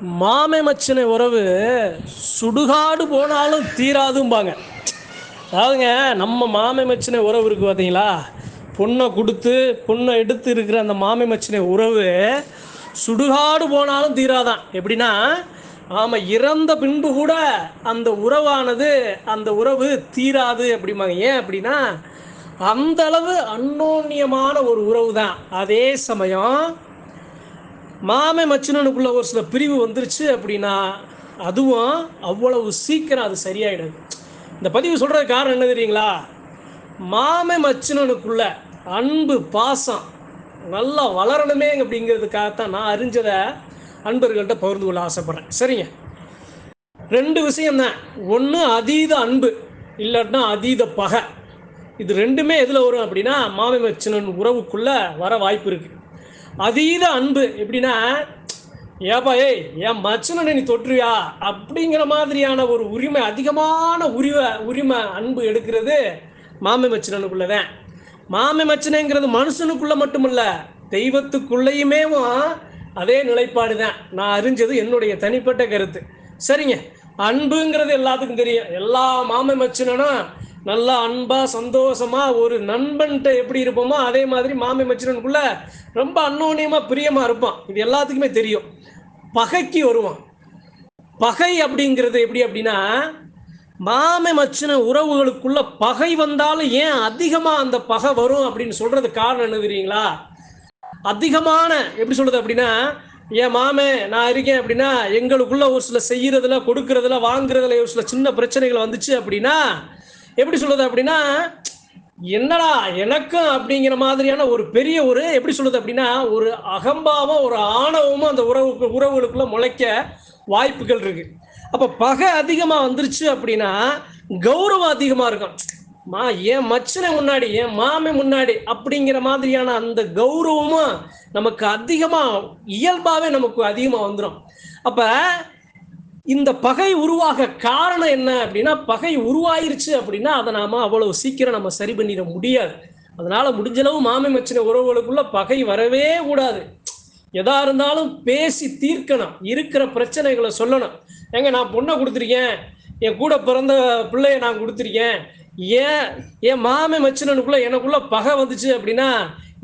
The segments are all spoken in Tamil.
மாமே மச்சினை உறவு சுடுகாடு போனாலும் தீராதும்பாங்க. அதாவதுங்க நம்ம மாமே மச்சினை உறவு இருக்குது பார்த்தீங்களா பொண்ணை கொடுத்து பொண்ணை எடுத்து இருக்கிற அந்த மாமே மச்சினை உறவு சுடுகாடு போனாலும் தீராதான். எப்படின்னா ஆமாம் இறந்த பின்பு கூட அந்த உறவானது அந்த உறவு தீராது அப்படிம்பாங்க. ஏன் அப்படின்னா அந்த அளவு அன்னோன்யமான ஒரு உறவு தான் அதே சமயம் மாமே மச்சினனுக்குள்ள ஒரு சில பிரிவு வந்துருச்சு அப்படின்னா அதுவும் அவ்வளவு சீக்கிரம் அது சரியாயிடுது. இந்த பதிவு சொல்கிற காரணம் என்ன தெரியுங்களா? மாமே மச்சினனுக்குள்ள அன்பு பாசம் நல்லா வளரணுமே அப்படிங்கிறதுக்காகத்தான் நான் அறிஞ்சதை அன்பர்கள்ட்ட பகிர்ந்து கொள்ள ஆசைப்பட்றேன். சரிங்க. ரெண்டு விஷயம்தான் ஒன்று அதீத அன்பு இல்லாட்டினா அதீத பகை. இது ரெண்டுமே எதில் வரும் அப்படின்னா மாமே மச்சினன் உறவுக்குள்ளே வர வாய்ப்பு இருக்குது அதீத அன்பு. எப்படின்னா ஏப்பா ஏய் என் மச்சனை நீ தொற்றுவியா அப்படிங்கிற மாதிரியான ஒரு உரிமை அதிகமான உரிமை உரிமை அன்பு எடுக்கிறது மாமை மச்சினனுக்குள்ள தான் மச்சனைங்கிறது மச்சினைங்கிறது மனுஷனுக்குள்ள மட்டுமல்ல தெய்வத்துக்குள்ளேயுமே அதே நிலைப்பாடு தான் நான் அறிஞ்சது என்னுடைய தனிப்பட்ட கருத்து. சரிங்க. அன்புங்கிறது எல்லாத்துக்கும் தெரியும். எல்லா மாமை மச்சினனும் நல்லா அன்பா சந்தோஷமா ஒரு நண்பன்கிட்ட எப்படி இருப்போமோ அதே மாதிரி மாமி மச்சினனுக்குள்ள ரொம்ப அன்னோன்யமா பிரியமா இருப்பான். இது எல்லாத்துக்குமே தெரியும். பகைக்கு வருவான். பகை அப்படிங்கிறது எப்படி அப்படின்னா மாமே மச்சின உறவுகளுக்குள்ள பகை வந்தாலும் ஏன் அதிகமா அந்த பகை வரும் அப்படின்னு சொல்றது காரணம் என்ன தெரியுங்களா? அதிகமான எப்படி சொல்றது அப்படின்னா என் மாமே நான் இருக்கேன் அப்படின்னா எங்களுக்குள்ள ஒரு சில செய்யறதுல கொடுக்கறதுல வாங்குறதுல ஒரு சில சின்ன பிரச்சனைகள் வந்துச்சு அப்படின்னா எப்படி சொல்லுது அப்படின்னா என்னடா எனக்கும் அப்படிங்கிற மாதிரியான ஒரு பெரிய ஒரு எப்படி சொல்லுது அப்படின்னா ஒரு அகம்பாவம் ஒரு ஆணவமும் அந்த உறவு உறவுகளுக்குள்ள முளைக்க வாய்ப்புகள் இருக்கு. அப்ப பகை அதிகமா வந்துருச்சு அப்படின்னா கௌரவம் அதிகமா இருக்கும். மா என் மச்சனை முன்னாடி என் மாமே முன்னாடி அப்படிங்கிற மாதிரியான அந்த கௌரவமும் நமக்கு அதிகமா இயல்பாவே நமக்கு அதிகமா வந்துடும் அப்ப இந்த பகை உருவாக காரணம் என்ன அப்படின்னா பகை உருவாயிருச்சு அப்படின்னா அதை நாம அவ்வளவு சீக்கிரம் நம்ம சரி பண்ணிட முடியாது. அதனால முடிஞ்சளவு மாமை மச்சின உறவுகளுக்குள்ள பகை வரவே கூடாது. எதா இருந்தாலும் பேசி தீர்க்கணும். இருக்கிற பிரச்சனைகளை சொல்லணும். ஏங்க நான் பொண்ணை கொடுத்துருக்கேன். என் கூட பிறந்த பிள்ளைய நான் கொடுத்துருக்கேன். ஏன் என் மாமி மச்சினனுக்குள்ள எனக்குள்ள பகை வந்துச்சு அப்படின்னா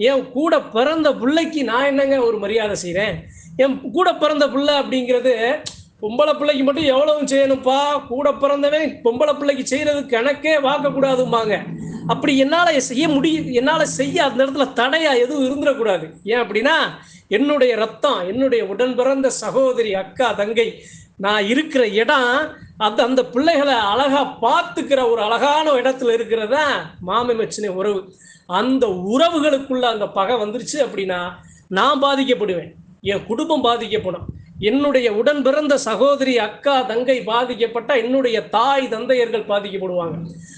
என் கூட பிறந்த பிள்ளைக்கு நான் என்னங்க ஒரு மரியாதை செய்கிறேன் என் கூட பிறந்த பிள்ளை அப்படிங்கிறது பொம்பளை பிள்ளைக்கு மட்டும் எவ்வளவு செய்யணும்ப்பா? கூட பிறந்தவன் பொம்பளை பிள்ளைக்கு செய்யறது கணக்கே பார்க்கக்கூடாதும்பாங்க அப்படி என்னால் செய்ய முடியும் என்னால் செய்ய அந்த இடத்துல தடையா எதுவும் இருந்துடக்கூடாது. ஏன் அப்படின்னா என்னுடைய ரத்தம் என்னுடைய உடன் பிறந்த சகோதரி அக்கா தங்கை நான் இருக்கிற இடம் அது அந்த பிள்ளைகளை அழகா பார்த்துக்கிற ஒரு அழகான இடத்துல இருக்கிறதா மாமி மச்சினை உறவு. அந்த உறவுகளுக்குள்ள அந்த பகை வந்துருச்சு அப்படின்னா நான் பாதிக்கப்படுவேன். என் குடும்பம் பாதிக்கப்படும். என்னுடைய உடன் பிறந்த சகோதரி அக்கா தங்கை பாதிக்கப்பட்ட என்னுடைய தாய் தந்தையர்கள் பாதிக்கப்படுவாங்க.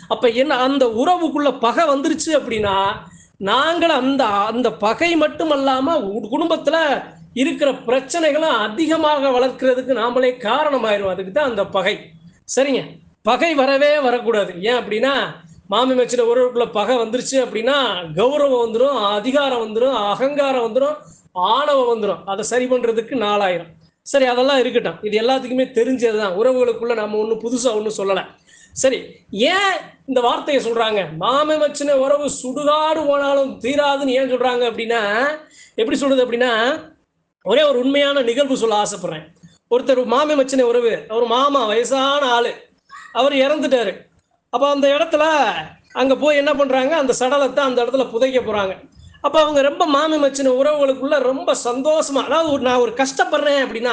அப்ப என்ன அந்த உறவுக்குள்ள பகை வந்துருச்சு அப்படின்னா நாங்கள் அந்த அந்த பகை மட்டும் அல்லாம குடும்பத்துல இருக்கிற பிரச்சனைகளும் அதிகமாக வளர்க்கறதுக்கு நாமளே காரணமாயிரும் அதுக்கு தான் அந்த பகை. சரிங்க? பகை வரவே வரக்கூடாது. ஏன் அப்படின்னா மாமி மச்சின உறவுக்குள்ள பகை வந்துருச்சு அப்படின்னா கௌரவம் வந்துடும் அதிகாரம் வந்துடும் அகங்காரம் வந்துடும் ஆணவம் வந்துடும் அதை சரி பண்றதுக்கு நாலாயிரம் சரி அதெல்லாம் இருக்கட்டும். இது எல்லாத்துக்குமே தெரிஞ்சது தான் உறவுகளுக்குள்ள நம்ம ஒன்றும் புதுசாக ஒன்றும் சொல்லலை. சரி ஏன் இந்த வார்த்தையை சொல்றாங்க? மாமி மச்சின உறவு சுடுகாடு போனாலும் தீராதுன்னு ஏன் சொல்றாங்க அப்படின்னா எப்படி சொல்றது அப்படின்னா ஒரே ஒரு உண்மையான நிகழ்வு சொல்ல ஆசைப்படுறேன். ஒருத்தர் மாமி மச்சின உறவு அவர் மாமா வயசான ஆளு. அவர் இறந்துட்டாரு. அப்போ அந்த இடத்துல அங்கே போய் என்ன பண்ணுறாங்க அந்த சடலத்தை அந்த இடத்துல புதைக்க போகிறாங்க அப்போ அவங்க ரொம்ப மாமி மச்சின உறவுகளுக்குள்ள ரொம்ப சந்தோஷமா அதாவது ஒரு- நான் ஒரு கஷ்டப்படுறேன் அப்படின்னா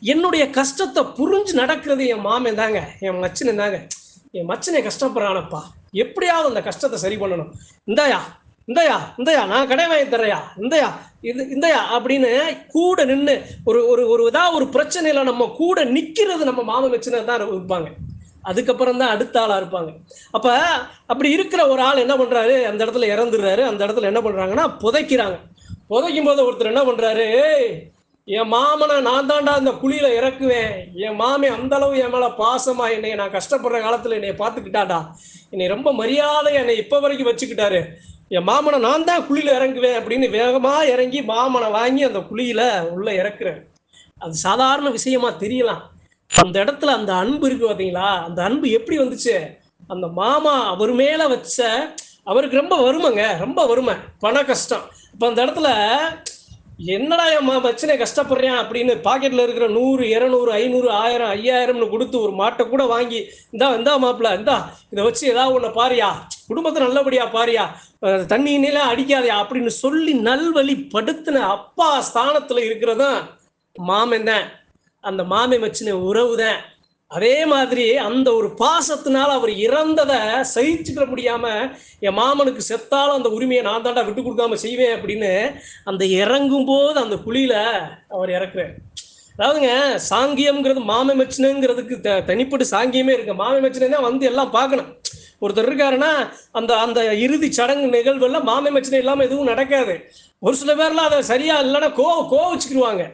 என்னுடைய கஷ்டத்தை புரிஞ்சு நடக்கிறது என் மாமன் தாங்க. என் மச்சினு தாங்க. என் மச்சினை கஷ்டப்படுறானப்பா. எப்படியாவது அந்த கஷ்டத்தை சரி பண்ணணும். இந்தாயா இந்தாயா இந்தயா நான் கடை வாங்கி தர்றையா? இந்தாயா இது இந்தயா அப்படின்னு கூட நின்று ஒரு ஒரு ஒரு ஏதாவது ஒரு பிரச்சனையில் நம்ம கூட நிற்கிறது நம்ம மாமன் மச்சினர் தான் இருப்பாங்க. அதுக்கப்புறம் தான் அடுத்த ஆளாக இருப்பாங்க. அப்போ அப்படி இருக்கிற ஒரு ஆள் என்ன பண்ணுறாரு அந்த இடத்துல இறந்துடுறாரு. அந்த இடத்துல என்ன பண்ணுறாங்கன்னா புதைக்கிறாங்க. புதைக்கும் போது ஒருத்தர் என்ன பண்ணுறாரு என் மாமனை நான் தாண்டா அந்த குழியில இறக்குவேன். என் மாமே அந்த அளவு என் மேல பாசமா என்னை நான் கஷ்டப்படுற காலத்துல என்னை பார்த்துக்கிட்டாடா என்னை ரொம்ப மரியாதை என்னை இப்ப வரைக்கும் வச்சுக்கிட்டாரு. என் மாமனை நான் தான் குழியில இறங்குவேன் அப்படின்னு வேகமா இறங்கி மாமனை வாங்கி அந்த குழியில உள்ள இறக்குறேன் அது சாதாரண விஷயமா தெரியலாம். அந்த இடத்துல அந்த அன்பு இருக்கு பார்த்தீங்களா அந்த அன்பு எப்படி வந்துச்சு? அந்த மாமா அவர் மேல வச்ச அவருக்கு ரொம்ப வறுமைங்க ரொம்ப வறுமை பண கஷ்டம். இப்போ அந்த இடத்துல என்னடா என் மா- மச்சனே கஷ்டப்படுறேன் அப்படின்னு பாக்கெட்ல இருக்கிற நூறு இரநூறு ஐநூறு ஆயிரம் ஐயாயிரம்னு கொடுத்து ஒரு மாட்டை கூட வாங்கி இந்தா இந்தா மாப்பிள்ள இந்தா இதை வச்சு ஏதாவது ஒன்று பாரியா குடும்பத்தை நல்லபடியா பாரியா தண்ணி நிலை அடிக்காதயா அப்படின்னு சொல்லி நல்வழி படுத்தின அப்பா ஸ்தானத்துல இருக்கிறதான் மாமன் தான். அந்த மாமை மச்சின உறவு தான். அதே மாதிரி அந்த ஒரு பாசத்தினால அவர் இறந்ததை சகிச்சுக்கிற முடியாம என் மாமனுக்கு செத்தாலும் அந்த உரிமையை நான் தாண்டா விட்டு கொடுக்காம செய்வேன் அப்படின்னு அந்த இறங்கும் போது அந்த குழியில அவர் இறக்குறார். அதாவதுங்க சாங்கியம்ங்கிறது மாமை மச்சினுங்கிறதுக்கு த தனிப்பட்டு சாங்கியமே இருக்கு. மாமை மச்சினே தான் வந்து எல்லாம் பார்க்கணும். ஒருத்தர் இருக்காருன்னா அந்த அந்த இறுதி சடங்கு நிகழ்வுல மாமை மச்சினை இல்லாமல் எதுவும் நடக்காது. ஒரு சில பேர்லாம் அதை சரியா இல்லைன்னா கோ கோவச்சுக்கிடுவாங்க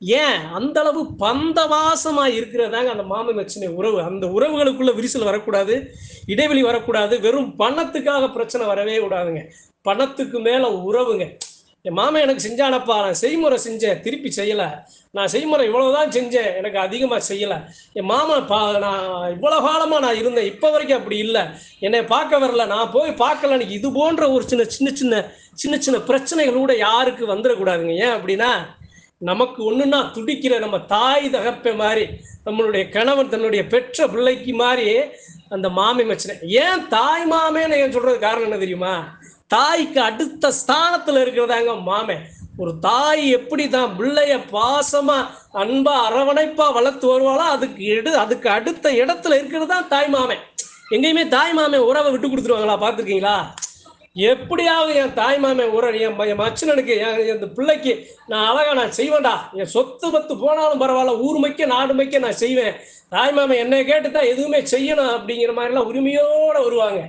ஏன்? அந்த அளவு பந்தவாசமா இருக்கிறதாங்க அந்த மாமன் மச்சினை உறவு. அந்த உறவுகளுக்குள்ள விரிசல் வரக்கூடாது இடைவெளி வரக்கூடாது வெறும் பணத்துக்காக பிரச்சனை வரவே கூடாதுங்க. பணத்துக்கு மேல உறவுங்க. என் மாமன் எனக்கு செஞ்சானப்பா நான் செய்முறை செஞ்சேன் திருப்பி செய்யல. நான் செய்முறை இவ்வளவுதான் செஞ்சேன் எனக்கு அதிகமா செய்யல. என் மாமன் பா நான் இவ்வளவு காலமா நான் இருந்தேன் இப்ப வரைக்கும் அப்படி இல்லை. என்னை பார்க்க வரல நான் போய் பார்க்கல எனக்கு இது போன்ற ஒரு சின்ன சின்ன சின்ன சின்ன சின்ன பிரச்சனைகள் கூட யாருக்கு வந்துடக்கூடாதுங்க. ஏன் அப்படின்னா நமக்கு ஒன்றுன்னா துடிக்கிற நம்ம தாய் தகப்ப மாதிரி நம்மளுடைய கணவன் தன்னுடைய பெற்ற பிள்ளைக்கு மாதிரி அந்த மாமி மச்சனை. ஏன் தாய் மாமேன்னு ஏன் சொல்றது காரணம் என்ன தெரியுமா? தாய்க்கு அடுத்த ஸ்தானத்துல இருக்கிறதாங்க மாமே. ஒரு தாய் எப்படி தான் பிள்ளைய பாசமா அன்பா அரவணைப்பா வளர்த்து வருவாளோ அதுக்கு எடு அதுக்கு அடுத்த இடத்துல இருக்கிறது தான் தாய் மாமே. எங்கேயுமே தாய் மாமே உறவை விட்டு கொடுத்துருவாங்களா? பார்த்துருக்கீங்களா? எப்படியாவது என் தாய் மாமன் உறவு என் என் மச்சனனுக்கு என் இந்த பிள்ளைக்கு நான் அழகா நான் செய்வேன்டா. என் சொத்து பத்து போனாலும் பரவாயில்ல ஊர் மைக்க நாடு மைக்க நான் செய்வேன். தாய் என்னை கேட்டு தான் எதுவுமே செய்யணும் அப்படிங்கிற மாதிரிலாம் உரிமையோட வருவாங்க.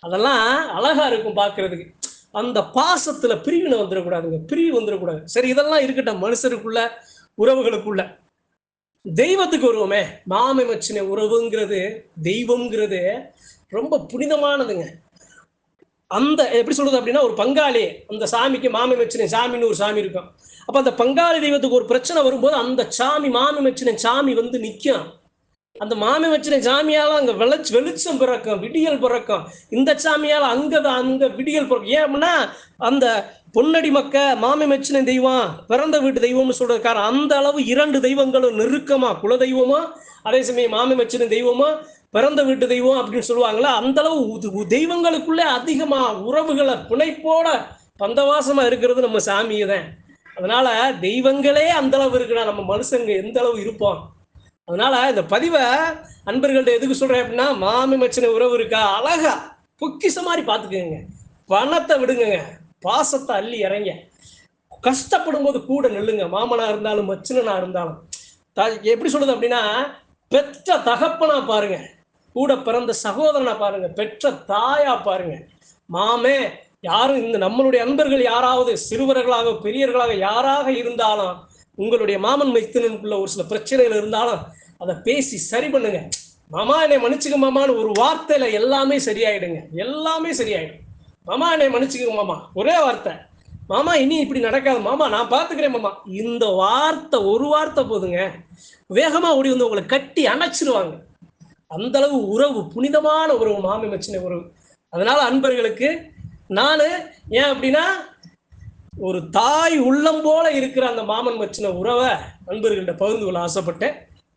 அதெல்லாம் அழகா இருக்கும் பார்க்கறதுக்கு அந்த பாசத்துல பிரிவினை வந்துடக்கூடாதுங்க. பிரிவு வந்துடக்கூடாது. சரி இதெல்லாம் இருக்கட்டும் மனுஷருக்குள்ள உறவுகளுக்குள்ள. தெய்வத்துக்கு வருவோமே. மாமை மச்சினை உறவுங்கிறது தெய்வம்ங்கிறது ரொம்ப புனிதமானதுங்க. அந்த எப்படி சொல்றது அப்படின்னா ஒரு பங்காளி அந்த சாமிக்கு மாமி மச்சினை சாமின்னு ஒரு சாமி இருக்கும். அப்ப அந்த பங்காளி தெய்வத்துக்கு ஒரு பிரச்சனை வரும்போது அந்த சாமி மாமி மச்சினை சாமி வந்து நிற்கும் அந்த மாமி வச்சின சாமியால அங்க வெளிச்ச வெளிச்சம் பிறக்கும் விடியல் பிறக்கும். இந்த சாமியால அங்க அங்க விடியல் பிறக்கும். ஏன் அப்படின்னா அந்த பொன்னடி மக்க மாமி மச்சின தெய்வம் பிறந்த வீட்டு தெய்வம்னு சொல்றது காரணம் அந்த அளவு இரண்டு தெய்வங்களும் நெருக்கமா குல தெய்வமா அதே சமயம் மாமி மச்சின தெய்வமா பிறந்த வீட்டு தெய்வம் அப்படின்னு சொல்லுவாங்களா அந்த அளவு உ- தெய்வங்களுக்குள்ளே அதிகமா உறவுகளை பிணைப்போட பந்தவாசமா இருக்கிறது நம்ம சாமியை தான் அதனால தெய்வங்களே அந்த அளவு இருக்குன்னா நம்ம மனுஷங்க எந்த அளவு இருப்போம்? அதனால இந்த பதிவை அன்பர்கள்ட்ட எதுக்கு சொல்றேன் அப்படின்னா மாமி மச்சின உறவு இருக்கா? அழகா பொக்கிச மாதிரி பார்த்துக்குங்க. பணத்தை விடுங்கங்க. பாசத்தை அள்ளி இறங்க. கஷ்டப்படும் போது கூட நில்லுங்க. மாமனா இருந்தாலும் மச்சினனா இருந்தாலும். எப்படி சொல்லுது அப்படின்னா பெற்ற தகப்பனா பாருங்க. கூட பிறந்த சகோதரனா பாருங்க. பெற்ற தாயா பாருங்க. மாமே யாரும் இந்த நம்மளுடைய அன்பர்கள் யாராவது சிறுவர்களாக பெரியவர்களாக யாராக இருந்தாலும் உங்களுடைய மாமன் மைத்தினனுக்குள்ள ஒரு சில பிரச்சனைகள் இருந்தாலும் அதை பேசி சரி பண்ணுங்க. மாமா என்னை மன்னிச்சுக்க மாமான்னு ஒரு வார்த்தையில எல்லாமே சரியாயிடுங்க. எல்லாமே சரியாயிடும். மாமா என்னை மன்னிச்சுக்க மாமா. ஒரே வார்த்தை. மாமா இனி இப்படி நடக்காது. மாமா நான் பார்த்துக்கிறேன் மாமா. இந்த வார்த்தை ஒரு வார்த்தை போதுங்க. வேகமா ஓடி வந்து உங்களை கட்டி அணைச்சிருவாங்க. அந்த அளவு உறவு புனிதமான உறவு மாமி மச்சின உறவு. அதனால அன்பர்களுக்கு நான் ஏன் அப்படின்னா ஒரு தாய் உள்ளம் போல இருக்கிற அந்த மாமன் மச்சின உறவை நண்பர்கள்ட்ட பகிர்ந்து கொள்ள ஆசைப்பட்டேன்.